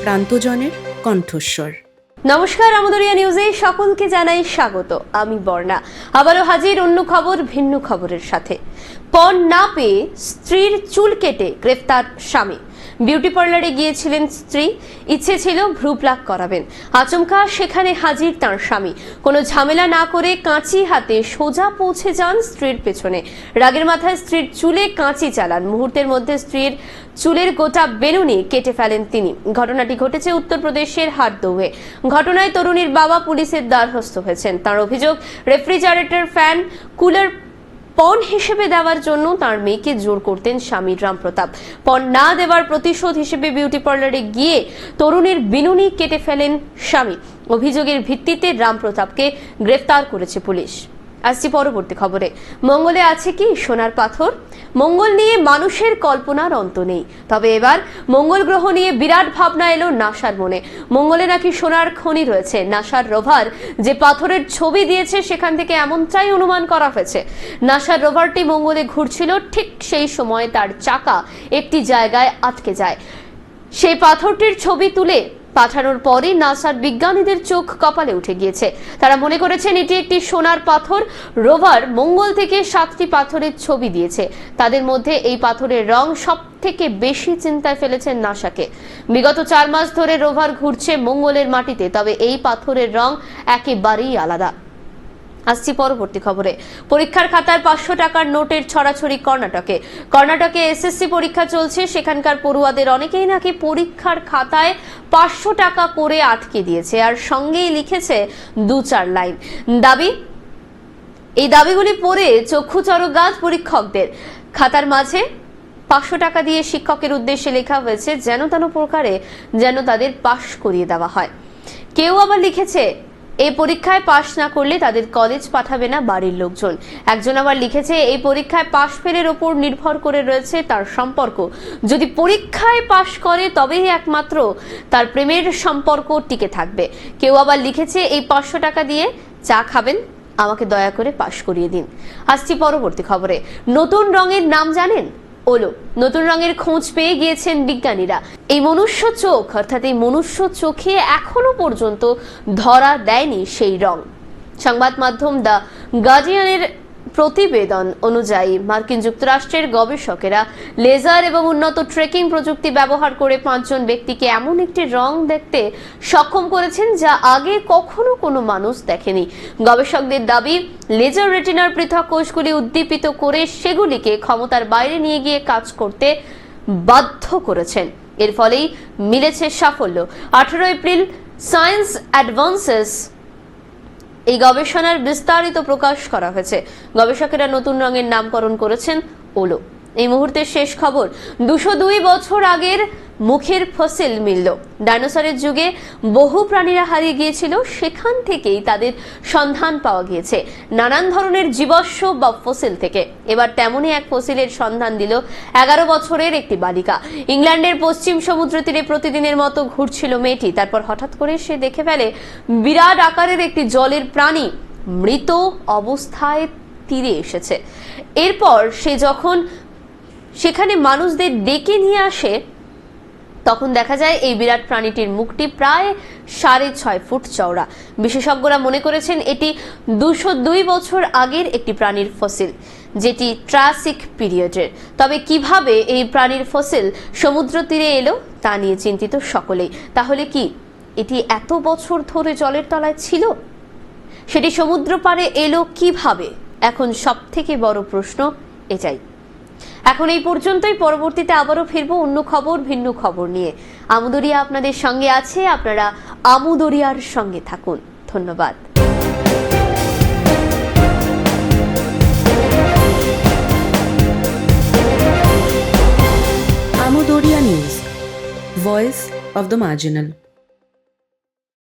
প্রান্তজনের কণ্ঠস্বর। নমস্কার, আমাদরিয়া নিউজে সকলকে জানাই স্বাগত। আমি বর্ণা। আবারও হাজির অন্য খবর, ভিন্ন খবরের সাথে। পণ না পেয়ে স্ত্রীর চুল কেটে গ্রেফতার স্বামী। বিউটি পার্লারে গিয়েছিলেন স্ত্রী। ইচ্ছে ছিল ভ্রু প্লাক করাবেন। আচমকা সেখানে হাজির তার স্বামী। কোনো ঝামেলা না করে কাঁচি হাতে সোজা পৌঁছে যান স্ত্রীর পেছনে। রাগের মাথায় স্ত্রীর চুলে কাঁচি চালান। মুহূর্তের মধ্যে স্ত্রীর চুলের গোটা বেলুনি কেটে ফেলেন তিনি। ঘটনাটি ঘটেছে উত্তরপ্রদেশের হাটদৌয়ে। ঘটনায় তরুণীর বাবা পুলিশের দ্বারস্থ হয়েছেন। তার অভিযোগ, রেফ্রিজারেটর ফ্যান, কুলার পণ হিসেবে দেওয়ার জন্য তার মেয়েকে জোর করতেন স্বামী রামপ্রতাপ। পণ না দেওয়ার প্রতিশোধ হিসেবে বিউটি পার্লারে গিয়ে তরুণের বিনুনি কেটে ফেলেন স্বামী। অভিযোগের ভিত্তিতে রামপ্রতাপকে গ্রেফতার করেছে পুলিশ। আসছি পরবর্তী খবরে। মঙ্গলে আছে কি সোনার পাথর? মঙ্গল নিয়ে মানুষের কল্পনার অন্ত নেই। তবে এবার মঙ্গল গ্রহ নিয়ে বিরাট ভাবনা এলো নাসার মনে। মঙ্গলে নাকি সোনার খনি রয়েছে। নাসার রোভার যে পাথরের ছবি দিয়েছে, সেখান থেকে এমনটাই অনুমান করা হয়েছে। নাসার রোভারটি মঙ্গলে ঘুরছিল, ঠিক সেই সময় তার চাকা একটি জায়গায় আটকে যায়। সেই পাথরটির ছবি তুলে পাঠানোর পরে নাসার বিজ্ঞানীদের চোখ কপালে উঠে গিয়েছে। তারা মনে করেছেন এটি একটি সোনার পাথর। রোভার মঙ্গল থেকে সাতটি পাথরের ছবি দিয়েছে। তাদের মধ্যে এই পাথরের রং সব থেকে বেশি চিন্তায় ফেলেছেন নাসাকে। বিগত চার মাস ধরে রোভার ঘুরছে মঙ্গলের মাটিতে, তবে এই পাথরের রং একেবারেই আলাদা। আসছি পরবর্তী খবরে। পরীক্ষার খাতার পাঁচশো টাকার নোটের ছড়াছড়ি কর্ণাটকে। কর্ণাটকে এসএসসি পরীক্ষা চলছে, সেখানকার পড়ুয়াদের অনেকেই নাকি পরীক্ষার খাতায় পাঁচশো টাকা করে আটকে দিয়েছে আর সঙ্গেই লিখেছে দু চার লাইন। দাবি, এই দাবিগুলি পড়ে চক্ষু চরক পরীক্ষকদের। খাতার মাঝে পাঁচশো টাকা দিয়ে শিক্ষকের উদ্দেশ্যে লেখা হয়েছে, যেন তেন প্রকারে যেন তাদের পাশ করিয়ে দেওয়া হয়। কেউ আবার লিখেছে এই পরীক্ষায় পাশ না করলে তাদের কলেজ পাঠাবে না বাড়ির লোকজন। একজন আবার লিখেছে, এই পরীক্ষায় পাশ ফেলের ওপর নির্ভর করে রয়েছে তার সম্পর্ক। যদি পরীক্ষায় পাশ করে, তবেই একমাত্র তার প্রেমের সম্পর্ক টিকে থাকবে। কেউ আবার লিখেছে, এই পাঁচশো টাকা দিয়ে চা খাবেন, আমাকে দয়া করে পাশ করিয়ে দিন। আসছি পরবর্তী খবরে। নতুন রঙের নাম জানেন? ওলো। নতুন রঙের খোঁজ পেয়ে গিয়েছেন বিজ্ঞানীরা। এই মনুষ্য চোখ, অর্থাৎ এই মনুষ্য চোখে এখনও পর্যন্ত ধরা দেয়নি সেই রং। সংবাদ মাধ্যম দ্য গার্ডিয়ানের প্রতিবেদন অনুযায়ী মার্কিন যুক্তরাষ্ট্রের গবেষকেরা লেজার এবং উন্নত ট্রেকিং প্রযুক্তি ব্যবহার করে পাঁচজন ব্যক্তিকে এমন একটি রং দেখতে সক্ষম করেছেন যা আগে কখনো কোনো মানুষ দেখেনি। গবেষকদের দাবি, লেজার রেটিনার পৃথক কোষগুলি উদ্দীপিত করে সেগুলিকে ক্ষমতার বাইরে নিয়ে গিয়ে কাজ করতে বাধ্য করেছেন। এর ফলেই মিলেছে সাফল্য। আঠারো এপ্রিল, সায়েন্স অ্যাডভান্সেস এই গবেষণার বিস্তারিত প্রকাশ করা হয়েছে। গবেষকেরা নতুন রঙের নামকরণ করেছেন ওলো। এই মুহূর্তের শেষ খবর, দুশো দুই বছর আগের মুখের ফসিল মিলল। ডাইনোসরের যুগে বহু প্রাণীরা হারিয়ে গিয়েছিল, সেখান থেকেই তাদের সন্ধান পাওয়া গিয়েছে। নানান ধরনের জীবাশ্ম বা ফসিল থেকে। এবার তেমনই এক ফসিলের সন্ধান দিল এগারো বছরের একটি বালিকা। ইংল্যান্ডের পশ্চিম সমুদ্র তীরে প্রতিদিনের মতো ঘুরছিল মেয়েটি। তারপর হঠাৎ করে সে দেখে ফেলে, বিরাট আকারের একটি জলের প্রাণী মৃত অবস্থায় তীরে এসেছে। এরপর সে যখন সেখানে মানুষদের ডেকে নিয়ে আসে তখন দেখা যায় এই বিরাট প্রাণীটির মুখটি প্রায় সাড়ে ছয় ফুট চওড়া। বিশেষজ্ঞরা মনে করেছেন এটি দুশো দুই বছর আগের একটি প্রাণীর ফসিল, যেটি ট্রাসিক পিরিয়ডের। তবে কীভাবে এই প্রাণীর ফসিল সমুদ্র তীরে এলো তা নিয়ে চিন্তিত সকলেই। তাহলে কি এটি এত বছর ধরে জলের তলায় ছিল? সেটি সমুদ্র পাড়ে এলো কীভাবে? এখন সব থেকে বড় প্রশ্ন এটাই। এখন এই পর্যন্তই। পরবর্তীতে আবারও ফিরবো অন্য খবর, ভিন্ন খবর নিয়ে। আমুদরিয়া আপনাদের সঙ্গে আছে। আপনারা আমুদরিয়ার সঙ্গে থাকুন। ধন্যবাদ। Amudariya news, voice of the marginal.